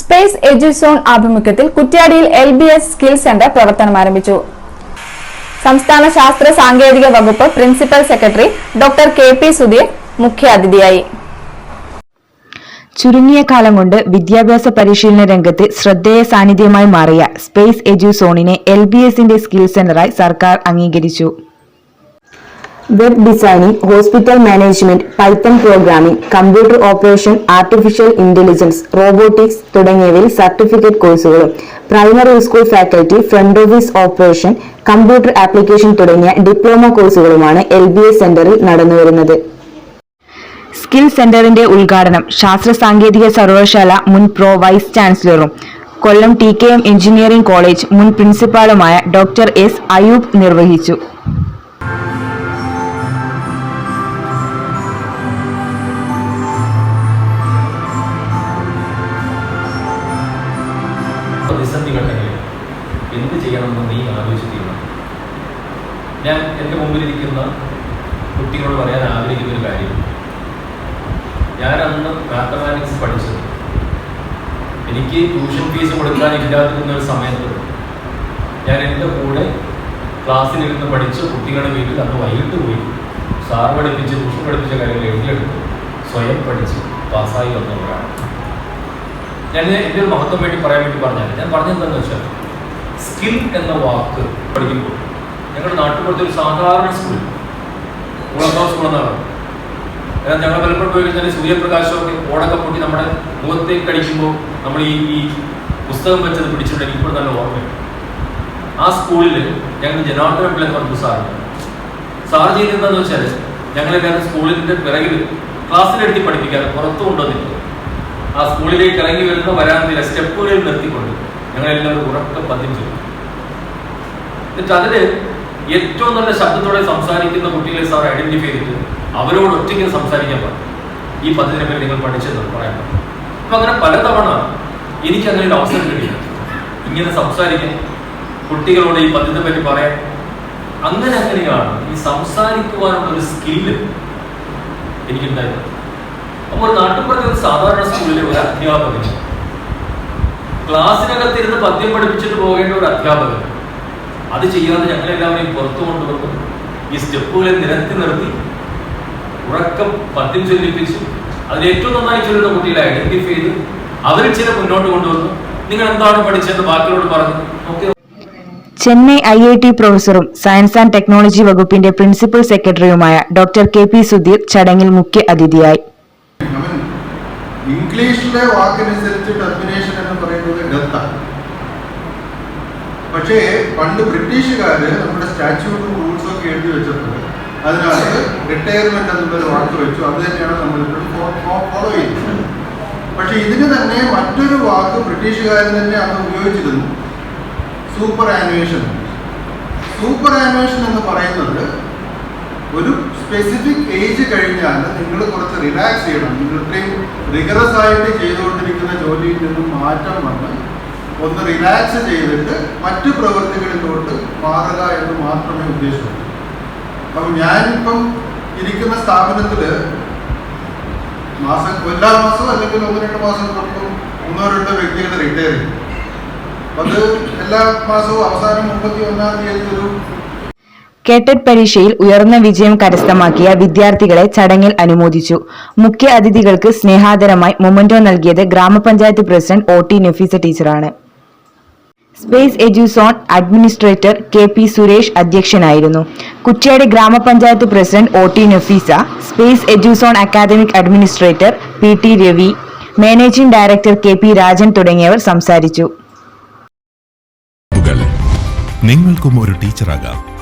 space Eduzone ആഭിമുഖ്യത്തിൽ കുറ്റ്യാടിയിൽ L B S skill centre പ്രവർത്തനം ആരംഭിച്ചു സംസ്ഥാന ശാസ്ത്ര സാങ്കേതിക വകുപ്പ് principal secretary doctor K P Sudheer മുഖ്യാതിഥിയായി ചുരുങ്ങിയ കാലം കൊണ്ട് വിദ്യാഭ്യാസ പരിശീലന രംഗത്ത് ശ്രദ്ധേയ സാന്നിധ്യമായി മാറിയ സ്പേസ് എജു സോണിനെ എൽ ബി എസിന്റെ സ്കിൽ സെന്ററായി സർക്കാർ അംഗീകരിച്ചു web designing hospital management Python programming computer operation artificial intelligence robotics തുടങ്ങിയവയിൽ സർട്ടിഫിക്കറ്റ് കോഴ്സുകളും primary school faculty front office operation computer application തുടങ്ങിയ ഡിപ്ലോമ കോഴ്സുകളുമാണ് എൽ ബി എസ് സെന്ററിൽ നടന്നുവരുന്നത് സ്കിൽ സെന്ററിന്റെ ഉദ്ഘാടനം ശാസ്ത്ര സാങ്കേതിക സർവകലാശാല മുൻ pro vice ചാൻസലറും Kollam T K M engineering college മുൻ പ്രിൻസിപ്പാളുമായ ഡോക്ടർ എസ് അയൂബ് നിർവഹിച്ചു പ്രതിസന്ധി ഘട്ടങ്ങളിൽ എന്ത് ചെയ്യണമെന്ന് നീ ആലോചിച്ച് ഞാൻ എൻ്റെ മുമ്പിലിരിക്കുന്ന കുട്ടികളോട് പറയാൻ ആഗ്രഹിക്കുന്ന ഒരു കാര്യം ഞാൻ മാത്തമാറ്റിക്സ് പഠിച്ചത് എനിക്ക് ട്യൂഷൻ ഫീസ് കൊടുക്കാൻ ഇല്ലാതിരുന്ന ഒരു സമയത്ത് ഞാൻ എൻ്റെ കൂടെ ക്ലാസ്സിലിരുന്ന് പഠിച്ച് കുട്ടികളുടെ വീട്ടിൽ അന്ന് വൈകിട്ട് പോയി സാർ പഠിപ്പിച്ച് ട്യൂഷൻ പഠിപ്പിച്ച കാര്യങ്ങൾ എഴുതിയെടുത്ത് സ്വയം പഠിച്ച് പാസ്സായി വന്നവരാണ് ഞാൻ എൻ്റെ ഒരു മഹത്വം വേണ്ടി പറയാൻ വേണ്ടി പറഞ്ഞാൽ ഞാൻ പറഞ്ഞതെന്താണെന്ന് വെച്ചാൽ സ്കിൽ എന്ന വാക്ക് പഠിക്കുമ്പോൾ ഞങ്ങളുടെ നാട്ടിൽ ഒരു സാധാരണ സ്കൂൾ കുളക്കാവ് സ്കൂൾ എന്നാണ് എന്നാൽ ഞങ്ങൾ പലപ്പോഴും പോയി കഴിഞ്ഞാൽ സൂര്യപ്രകാശമൊക്കെ ഓടൊക്കെ പൊട്ടി നമ്മുടെ മുഖത്തേക്ക് അടിക്കുമ്പോൾ നമ്മൾ ഈ ഈ പുസ്തകം വെച്ചത് പിടിച്ചിട്ടുണ്ട് ഇപ്പോൾ നല്ല ഓർമ്മയുണ്ട് ആ സ്കൂളിൽ ഞങ്ങൾ ജനാർദ്ദന പിള്ളേർ എന്ന് പറഞ്ഞു സാറുണ്ട് സാർ ചെയ്തെന്താണെന്ന് വെച്ചാൽ ഞങ്ങളെല്ലാവരും സ്കൂളിൻ്റെ പിറകിൽ ക്ലാസ്സിലെടുത്തി പഠിപ്പിക്കാതെ പുറത്തു കൊണ്ടുവന്നില്ല ആ സ്കൂളിലേക്ക് ഇറങ്ങി വരുന്ന വരാനുള്ള സ്റ്റെപ്പുകളിൽ നിർത്തിക്കൊണ്ട് ഞങ്ങളെല്ലാവരും ഉറക്ക പതിഞ്ഞു എന്നിട്ട് അതിന് ഏറ്റവും നല്ല ശബ്ദത്തോടെ സംസാരിക്കുന്ന കുട്ടികളെ സാർ ഐഡന്റിഫൈ ചെയ്തിട്ട് അവരോട് ഒറ്റയ്ക്ക് സംസാരിക്കാൻ പറഞ്ഞു ഈ പതിനെ പേര് നിങ്ങൾ പഠിച്ചെന്ന് പറയാൻ അപ്പൊ അങ്ങനെ പലതവണ എനിക്ക് അങ്ങനെ ഒരു അവസരം കിട്ടിയില്ല ഇങ്ങനെ സംസാരിക്കാൻ കുട്ടികളോട് ഈ പതിനെ പറ്റി പറയാൻ അങ്ങനെ അങ്ങനെയാണ് ഈ സംസാരിക്കുവാനുള്ള ഒരു സ്കില്ല് എനിക്കുണ്ടായിരുന്നു അപ്പോൾ നാട്ടുപുറത്തെ ഒരു സാധാരണ സ്കൂളിലെ ഒരു അധ്യാപകൻ ക്ലാസ്സിനകത്തിരുന്ന് പദ്യം പഠിപ്പിച്ചിട്ട് പോകേണ്ട ഒരു അധ്യാപകൻ അത് ചെയ്യാതെ ഞങ്ങളെല്ലാവരെയും പുറത്തു കൊണ്ടുവന്നു ഈ സ്റ്റെപ്പുകളെ നിരത്തി നിർത്തി ഉറക്കം പദ്യം ചൊല്ലിപ്പിച്ചു അതിൽ ഏറ്റവും നന്നായി ചൊല്ലുന്ന കുട്ടികളെ ഐഡന്റിഫൈ ചെയ്ത് അവരിൽ ചില മുന്നോട്ട് കൊണ്ടുവന്നു നിങ്ങൾ എന്താണ് പഠിച്ചതെന്ന് ബാക്കിയോട് പറഞ്ഞു okay Chennai I I T പ്രൊഫസറും science and technology വകുപ്പിന്റെ പ്രിൻസിപ്പൽ സെക്രട്ടറിയുമായ ഡോക്ടർ കെ പി സുധീർ ചടങ്ങിൽ മുഖ്യ അതിഥിയായി അവൻ ഇംഗ്ലീഷിലെ വാക്കിനനുസരിച്ച് ടെർമിനേഷൻ എന്ന് പറയുന്നത് ഡെത്താണ് പക്ഷേ പണ്ട് ബ്രിട്ടീഷുകാർ നമ്മുടെ സ്റ്റാച്യൂട്ടും റൂൾസും ഒക്കെ എഴുതി വെച്ചിട്ടുണ്ട് അതിനകത്ത് റിട്ടയർമെന്റ് എന്നുള്ളൊരു വാക്ക് വെച്ചു അത് തന്നെയാണ് നമ്മൾ ഫോളോ ചെയ്യുന്നത് പക്ഷെ ഇതിന് തന്നെ മറ്റൊരു വാക്ക് ബ്രിട്ടീഷുകാരൻ തന്നെ അന്ന് ഉപയോഗിച്ചിരുന്നു സൂപ്പർ ആനുവേഷൻ സൂപ്പർ ആനുവേഷൻ എന്ന് പറയുന്നത് ഒരു സ്പെസിഫിക് ഏജ് കഴിഞ്ഞാൽ നിങ്ങൾ കുറച്ച് റിലാക്സ് ചെയ്യണം നിങ്ങൾ ഇത്രയും റിഗറസ് ആയിട്ട് ചെയ്തുകൊണ്ടിരിക്കുന്ന ജോലിയിൽ നിന്നും മാറ്റം വന്ന് ഒന്ന് റിലാക്സ് ചെയ്തിട്ട് മറ്റു പ്രവൃത്തികളിലോട്ട് മാറുക എന്ന് മാത്രമേ ഉദ്ദേശമുള്ളൂ അപ്പം ഞാനിപ്പം ഇരിക്കുന്ന സ്ഥാപനത്തിൽ മാസം എല്ലാ മാസവും അല്ലെങ്കിൽ ഒന്ന് രണ്ട് മാസം കൊടുക്കും ഒന്നോ രണ്ടോ വ്യക്തികളുടെ റിട്ടയർ ചെയ്യും അത് എല്ലാ മാസവും അവസാനം മുപ്പത്തി ഒന്നാം തീയതി ഒരു കേട്ടറ്റ് പരീക്ഷയിൽ ഉയർന്ന വിജയം കരസ്ഥമാക്കിയ വിദ്യാർത്ഥികളെ ചടങ്ങിൽ അനുമോദിച്ചു മുഖ്യ അതിഥികൾക്ക് സ്നേഹാദരമായി മൊമന്റോ നൽകിയത് ഗ്രാമപഞ്ചായത്ത് പ്രസിഡന്റ് ഒ ടി നഫീസ ടീച്ചറാണ് Space Eduzone administrator K P Suresh അധ്യക്ഷനായിരുന്നു Kuttiady grama panchayat president O T Nafeesa Space Eduzone academic administrator P T Ravi managing director K P Rajan തുടങ്ങിയവർ സംസാരിച്ചു നിങ്ങൾക്കും ഒരു ടീച്ചറാകാം